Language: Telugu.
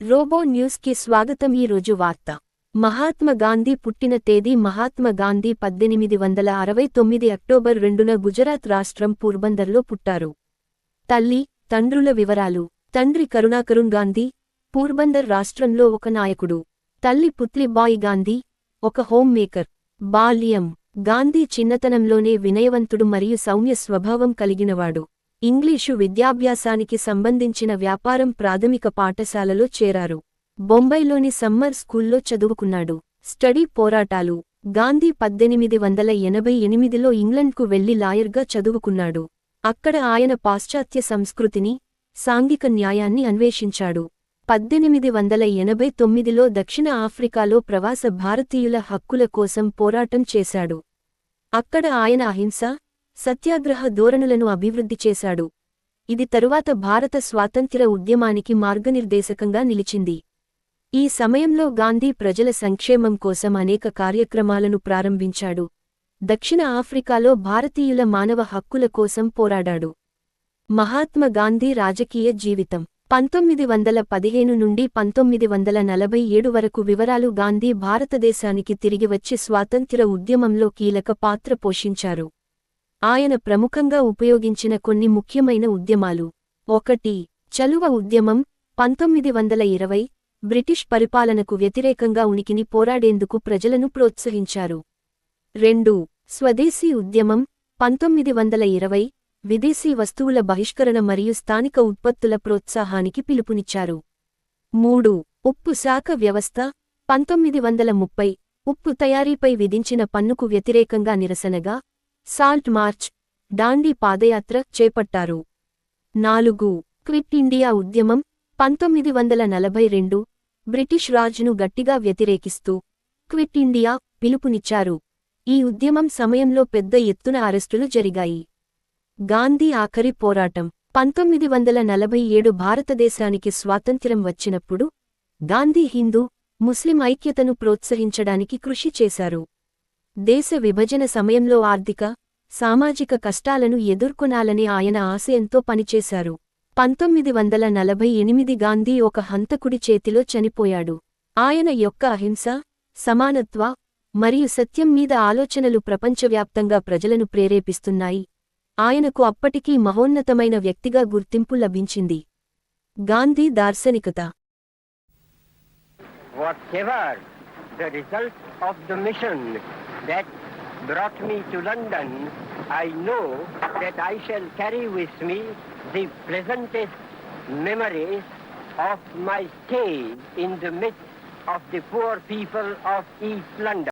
రోబో న్యూస్కి స్వాగతం ఈ రోజు వార్త. మహాత్మా గాంధీ పుట్టిన తేదీ మహాత్మా గాంధీ పద్దెనిమిది వందల అరవై తొమ్మిది అక్టోబర్ రెండున గుజరాత్ రాష్ట్రం పూర్బందర్లో పుట్టారు. తల్లి తండ్రుల వివరాలు. తండ్రి కరుణాకరుణ్ గాంధీ పూర్బందర్ రాష్ట్రంలో ఒక నాయకుడు. తల్లి పుత్లిబాయి గాంధీ ఒక హోమ్ మేకర్. బాల్యం. గాంధీ చిన్నతనంలోనే వినయవంతుడు మరియు సౌమ్య స్వభావం కలిగినవాడు. ఇంగ్లీషు విద్యాభ్యాసానికి సంబంధించిన వ్యాపారం ప్రాథమిక పాఠశాలలో చేరారు. బొంబైలోని సమ్మర్ స్కూల్లో చదువుకున్నాడు. స్టడీ పోరాటాలు. గాంధీ పద్దెనిమిది వందల ఎనభై ఎనిమిదిలో ఇంగ్లండ్కు వెళ్ళి లాయర్గా చదువుకున్నాడు. అక్కడ ఆయన పాశ్చాత్య సంస్కృతిని సాంఘిక న్యాయాన్ని అన్వేషించాడు. పద్దెనిమిది వందల ఎనభై తొమ్మిదిలో దక్షిణ ఆఫ్రికాలో ప్రవాస భారతీయుల హక్కుల కోసం పోరాటం చేశాడు. అక్కడ ఆయన అహింస సత్యాగ్రహ ధోరణులను అభివృద్ధి చేశాడు. ఇది తరువాత భారత స్వాతంత్ర్య ఉద్యమానికి మార్గనిర్దేశకంగా నిలిచింది. ఈ సమయంలో గాంధీ ప్రజల సంక్షేమం కోసం అనేక కార్యక్రమాలను ప్రారంభించాడు. దక్షిణ ఆఫ్రికాలో భారతీయుల మానవ హక్కుల కోసం పోరాడాడు. మహాత్మా గాంధీ రాజకీయ జీవితం. పంతొమ్మిది వందల పదిహేను నుండి పంతొమ్మిది వందల నలభై ఏడు వరకు వివరాలు గాంధీ భారతదేశానికి తిరిగి వచ్చి స్వాతంత్ర్య ఉద్యమంలో కీలక పాత్ర పోషించారు. ఆయన ప్రముఖంగా ఉపయోగించిన కొన్ని ముఖ్యమైన ఉద్యమాలు. ఒకటి చలువ ఉద్యమం పంతొమ్మిది వందల ఇరవై బ్రిటిష్ పరిపాలనకు వ్యతిరేకంగా ఉనికిని పోరాడేందుకు ప్రజలను ప్రోత్సహించారు. రెండు స్వదేశీ ఉద్యమం పంతొమ్మిది వందల ఇరవై విదేశీ వస్తువుల బహిష్కరణ మరియు స్థానిక ఉత్పత్తుల ప్రోత్సాహానికి పిలుపునిచ్చారు. మూడు ఉప్పు శాఖ వ్యవస్థ పంతొమ్మిది వందల ముప్పై ఉప్పు తయారీపై విధించిన పన్నుకు వ్యతిరేకంగా నిరసనగా సాల్ట్ మార్చ్ డాండీ పాదయాత్ర చేపట్టారు. నాలుగు క్విట్ ఇండియా ఉద్యమం పంతొమ్మిది వందల నలభై రెండు బ్రిటిష్ రాజును గట్టిగా వ్యతిరేకిస్తూ క్విట్ ఇండియా పిలుపునిచ్చారు. ఈ ఉద్యమం సమయంలో పెద్ద ఎత్తున అరెస్టులు జరిగాయి. గాంధీ ఆఖరి పోరాటం పంతొమ్మిది వందల నలభై ఏడు భారతదేశానికి స్వాతంత్ర్యం వచ్చినప్పుడు గాంధీ హిందూ ముస్లిం ఐక్యతను ప్రోత్సహించడానికి కృషి చేశారు. దేశ విభజన సమయంలో ఆర్థిక సామాజిక కష్టాలను ఎదుర్కొనాలనే ఆయన ఆశయంతో పనిచేశారు. పంతొమ్మిది వందల నలభై ఎనిమిది గాంధీ ఒక హంతకుడి చేతిలో చనిపోయాడు. ఆయన యొక్క అహింస సమానత్వ మరియు సత్యం మీద ఆలోచనలు ప్రపంచవ్యాప్తంగా ప్రజలను ప్రేరేపిస్తున్నాయి. ఆయనకు అప్పటికీ మహోన్నతమైన వ్యక్తిగా గుర్తింపు లభించింది. గాంధీ దార్శనికత. Whatever the result of the mission that brought me to London, I know that I shall carry with me the pleasantest memories of my stay in the midst of the poor people of East London.